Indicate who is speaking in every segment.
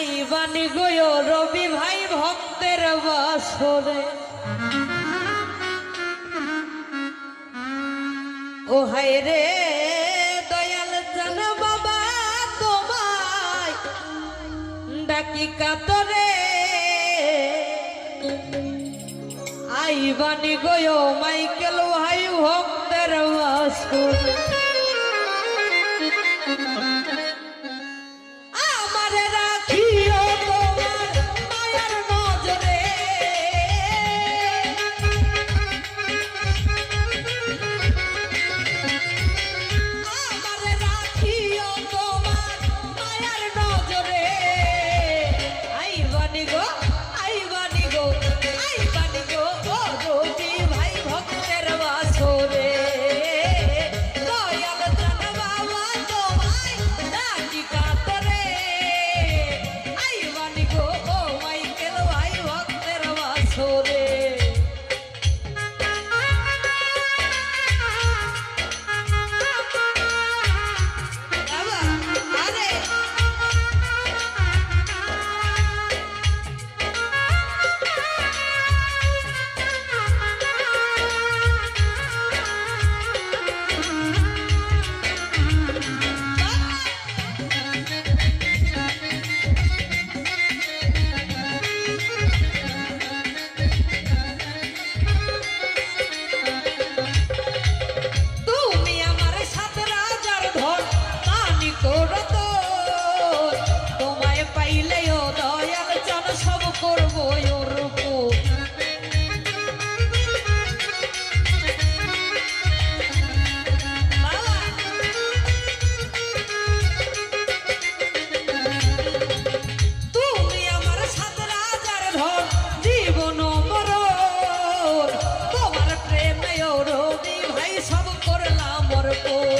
Speaker 1: ভাই বানি গো, রবি ভাই ভক্তের বাসরে। ও হাই রে দয়াল জান বাবা তোমায়, ডাকি কাতরে। আইবানি গো, মাইকেল ভাই ভক্তের বাসরে। সরে को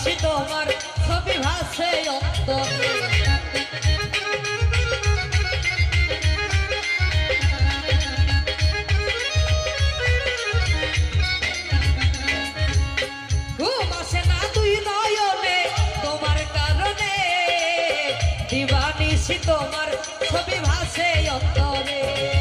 Speaker 1: নিশি তোমার ছবি ভাসে অন্তরে তোমার ছবি ভাসে অন্তরে